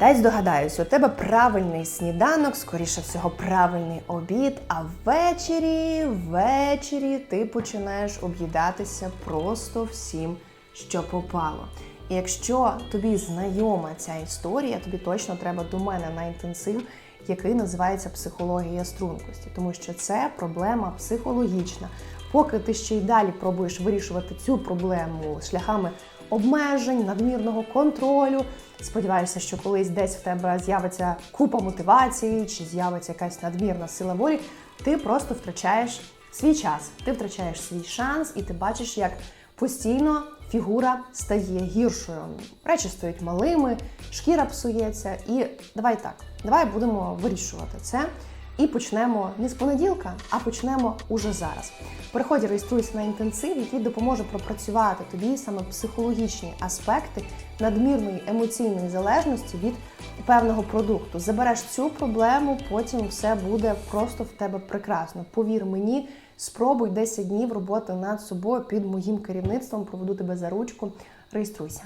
Дай здогадаюсь, у тебе правильний сніданок, скоріше всього, правильний обід, а ввечері, ввечері ти починаєш об'їдатися просто всім, що попало. І якщо тобі знайома ця історія, тобі точно треба до мене на інтенсив, який називається психологія стрункості, тому що це проблема психологічна. Поки ти ще й далі пробуєш вирішувати цю проблему шляхами обмежень, надмірного контролю. Сподіваєшся, що колись десь в тебе з'явиться купа мотивації чи з'явиться якась надмірна сила волі, ти просто втрачаєш свій час, ти втрачаєш свій шанс, і ти бачиш, як постійно фігура стає гіршою. Речі стають малими, шкіра псується. І давай так, давай будемо вирішувати це. І почнемо не з понеділка, а почнемо уже зараз. Переходь, реєструйся на інтенсив, який допоможе пропрацювати тобі саме психологічні аспекти надмірної емоційної залежності від певного продукту. Забереш цю проблему, потім все буде просто в тебе прекрасно. Повір мені, спробуй 10 днів роботи над собою під моїм керівництвом. Проведу тебе за ручку. Реєструйся.